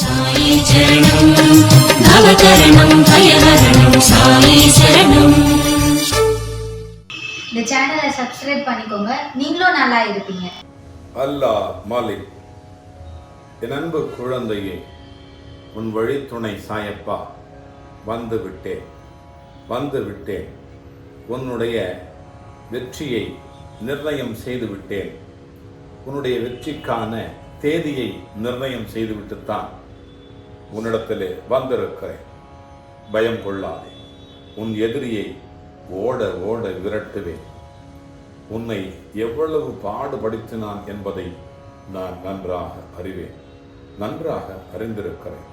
சாயி சரணம் நவகரணம் பயஹரணம் சாயி சரணம் இந்த சேனலை சப்ஸ்கிரைப் பண்ணிக்கோங்க. நீங்களும் நல்லா இருப்பீங்க. அல்லாஹ் மாலிக் என் அன்பு குழந்தையே உன் வழித்துணை சாயப்பா வந்து விட்டேன் வந்து விட்டேன். உன்னுடைய வெற்றியை நிர்ணயம் செய்து விட்டேன். உன்னுடைய வெற்றிக்கான தேதியை நிர்ணயம் செய்துவிட்டுத்தான் உன்னிடத்திலே வந்திருக்கிறேன். பயம் கொள்ளாதே. உன் எதிரியை ஓட ஓட விரட்டுவேன் உன்னை எவ்வளவு பாடுபடுத்தினான் என்பதை நான் நன்றாக அறிவேன். நன்றாக அறிந்திருக்கிறேன்.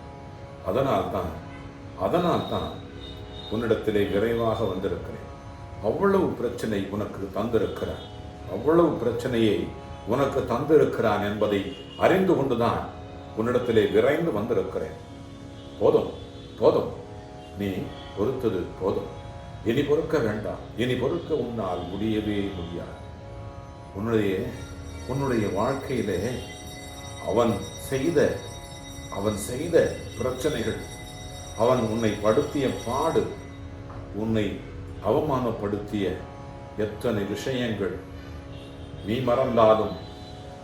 அதனால்தான் அதனால்தான் உன்னிடத்திலே விரைவாக வந்திருக்கிறேன். அவ்வளவு பிரச்சனை உனக்கு தந்திருக்கிறான். அவ்வளவு பிரச்சனையை உனக்கு தந்திருக்கிறான் என்பதை அறிந்து கொண்டுதான் உன்னிடத்திலே விரைந்து வந்திருக்கிறேன். போதும் போதும். நீ பொறுத்தது போதும். இனி பொறுக்க வேண்டாம். இனி பொறுக்க உன்னால் முடியவே முடியாது. உன்னுடைய உன்னுடைய வாழ்க்கையிலே அவன் செய்த அவன் செய்த பிரச்சனைகள் அவன் உன்னை படுத்திய பாடு உன்னை அவமானப்படுத்திய எத்தனை விஷயங்கள். நீ மறந்தாலும்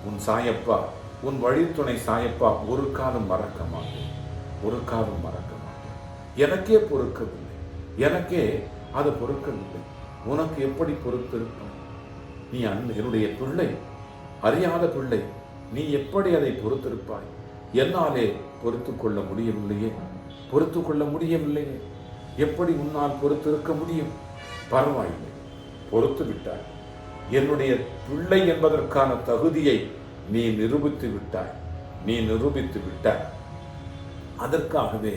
உன் சாயப்பா உன் வழித்துணை சாயப்பா ஒரு காலம் மறக்க மாட்டேன். ஒரு காலம் மறக்க மாட்டேன் எனக்கே பொறுக்கவில்லை. எனக்கே அது பொறுக்கவில்லை. உனக்கு எப்படி பொறுத்திருப்பாய் நீ அன் என்னுடைய பிள்ளை அறியாத பிள்ளை நீ எப்படி அதை பொறுத்திருப்பாய்? என்னாலே பொறுத்து கொள்ள முடியவில்லையே. பொறுத்து கொள்ள முடியவில்லையே. எப்படி உன்னால் பொறுத்திருக்க முடியும்? பரவாயில்லை. பொறுத்து விட்டாய். என்னுடைய பிள்ளை என்பதற்கான தகுதியை நீ நிரூபித்து விட்டாய். நீ நிரூபித்து விட்டாய். அதற்காகவே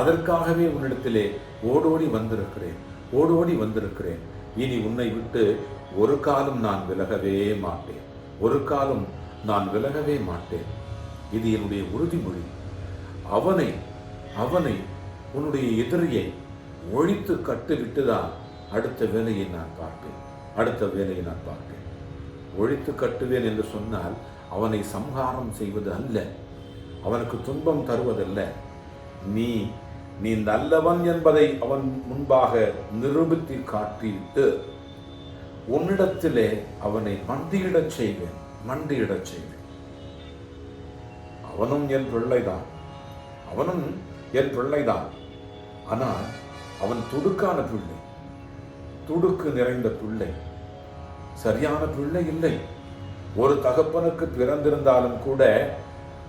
அதற்காகவே உன்னிடத்திலே ஓடோடி வந்திருக்கிறேன் ஓடோடி வந்திருக்கிறேன். இனி உன்னை விட்டு ஒரு காலம் நான் விலகவே மாட்டேன். ஒரு காலம் நான் விலகவே மாட்டேன். இது என்னுடைய உறுதிமொழி. அவனை அவனை உன்னுடைய எதிரியை ஒழித்து கட்டுவிட்டு தான் அடுத்த வேலையை நான் பார்ப்பேன். அடுத்த வேலையை நான் பார்ப்பேன். ஒழித்து கட்டுவேன் என்று சொன்னால் அவனை சம்ஹாரம் செய்வது அல்ல. அவனுக்கு துன்பம் தருவதல்ல. நீ நீ நல்லவன் என்பதை அவன் முன்பாக நிரூபித்து காட்டிவிட்டு உன்னிடத்திலே அவனை மண்டியிடச் செய்வேன் மண்டியிடச் செய்வேன். அவனும் என் பிள்ளைதான். அவனும் என் பிள்ளைதான். ஆனால் அவன் துடுக்கான பிள்ளை துடுக்கு நிறைந்த பிள்ளை. சரியான பிள்ளை இல்லை. ஒரு தகப்பனுக்கு பிறந்திருந்தாலும் கூட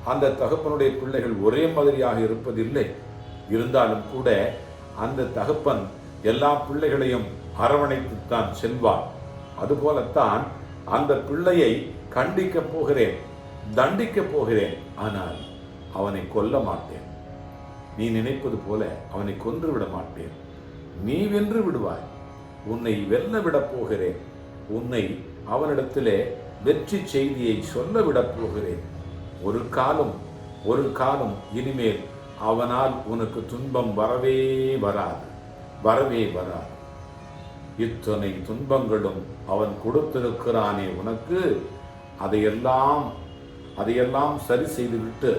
அந்த தகப்பனுடைய பிள்ளைகள் ஒரே மாதிரியாக இருப்பதில்லை. இருந்தாலும் கூட அந்த தகப்பன் எல்லா பிள்ளைகளையும் அரவணைத்துத்தான் செல்வார் அதுபோலத்தான் அந்த பிள்ளையை கண்டிக்கப் போகிறேன் தண்டிக்கப் போகிறேன். ஆனால் அவனை கொல்ல மாட்டேன். நீ நினைப்பது போல அவனை கொன்று விட மாட்டேன். நீ வென்று விடுவாய். உன்னை வெல்ல விடப் போகிறேன். உன்னை அவனிடத்திலே வெற்றி செய்தியை சொல்ல விடப் போகிறேன். ஒரு காலம் ஒரு காலம் இனிமேல் அவனால் உனக்கு துன்பம் வரவே வராது வரவே வராது. இத்தனை துன்பங்களும் அவன் கொடுத்திருக்கிறானே உனக்கு. அதையெல்லாம் அதையெல்லாம் சரி செய்துவிட்டு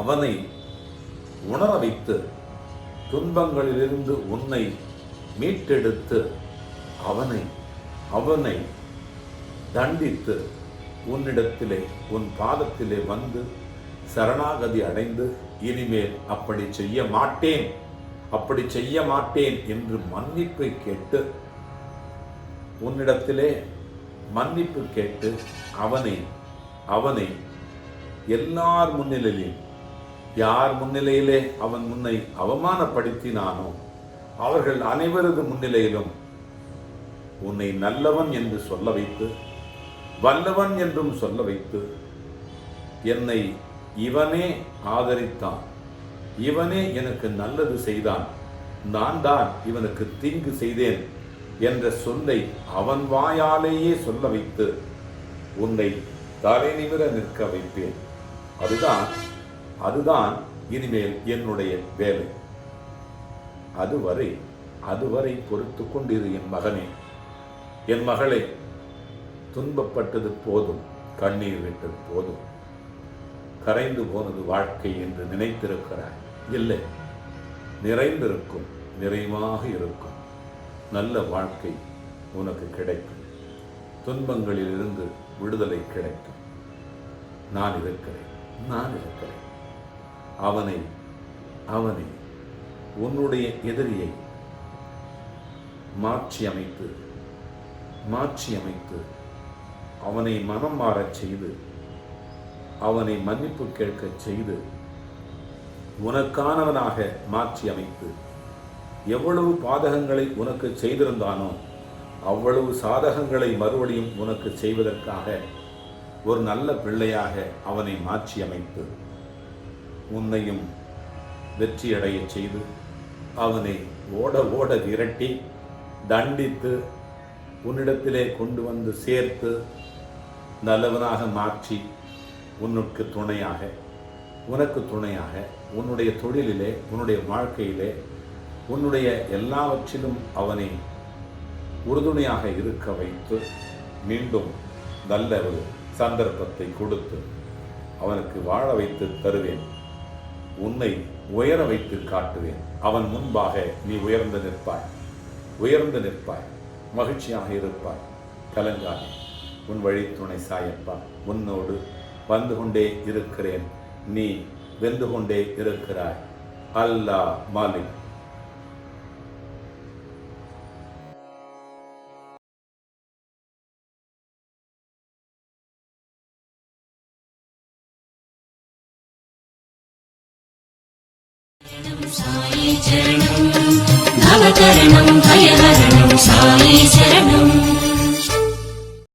அவனை உணர வைத்து துன்பங்களிலிருந்து உன்னை மீட்டெடுத்து அவனை அவனை தண்டித்து உன்னிடத்திலே உன் பாதத்திலே வந்து சரணாகதி அடைந்து இனிமேல் அப்படி செய்ய மாட்டேன் அப்படி செய்ய மாட்டேன் என்று மன்னிப்பை கேட்டு உன்னிடத்திலே மன்னிப்பு கேட்டு அவனை அவனை எல்லார் முன்னிலையிலும் யார் முன்னிலையிலே அவன் முன்னை அவமானப்படுத்தினானோ அவர்கள் அனைவரது முன்னிலையிலும் உன்னை நல்லவன் என்று சொல்ல வைத்து வல்லவன் என்றும் சொல்ல வைத்து என்னை இவனே ஆதரித்தான். இவனே எனக்கு நல்லது செய்தான். நான் தான் இவனுக்கு தீங்கு செய்தேன் என்ற சொல்லை அவன் வாயாலேயே சொல்ல வைத்து உன்னை தலை நிமிர நிற்க வைப்பேன். அதுதான் அதுதான் இனிமேல் என்னுடைய வேலை. அதுவரை அதுவரை பொறுத்து கொண்டிரு என் மகனே. என் மகளே துன்பப்பட்டது போதும் கண்ணீர் விட்டது போதும். கரைந்து போனது வாழ்க்கை என்று நினைத்திருக்கிறாய். இல்லை நிறைந்திருக்கும் நிறைவாக இருக்கும். நல்ல வாழ்க்கை உனக்கு கிடைக்கும். துன்பங்களிலிருந்து விடுதலை கிடைக்கும். நான் இருக்கிறேன் நான் இருக்கிறேன். அவனை அவனை உன்னுடைய எதிரியை மாற்றி அமைத்து மாற்றி அமைத்து அவனை மனம் மாறச் செய்து அவனை மன்னிப்பு கேட்கச் செய்து உனக்கானவனாக மாற்றி அமைத்து எவ்வளவு பாதகங்களை உனக்கு செய்திருந்தானோ அவ்வளவு சாதகங்களை மறுபடியும் உனக்கு செய்வதற்காக ஒரு நல்ல பிள்ளையாக அவனை மாற்றி அமைத்து உன்னையும் வெற்றியடையச் செய்து அவனை ஓட ஓட விரட்டி தண்டித்து உன்னிடத்திலே கொண்டு வந்து சேர்த்து நல்லவனாக மாற்றி உன்னுக்கு துணையாக உனக்கு துணையாக உன்னுடைய தொழிலிலே உன்னுடைய வாழ்க்கையிலே உன்னுடைய எல்லாவற்றிலும் அவனை உறுதுணையாக இருக்க வைத்து மீண்டும் நல்ல ஒரு சந்தர்ப்பத்தை கொடுத்து அவனுக்கு வாழ வைத்து தருவேன். உன்னை உயர வைத்து காட்டுவேன். அவன் முன்பாக நீ உயர்ந்து நிற்பாய். உயர்ந்து நிற்பாய். மகிழ்ச்சியாக இருப்பாய். கலங்காதே. உன் வழித்துணை சாயப்பா. உன்னோடு வந்து கொண்டே இருக்கிறேன். நீ வென்று கொண்டே இருக்கிறாய். அல்லா மாலிக்.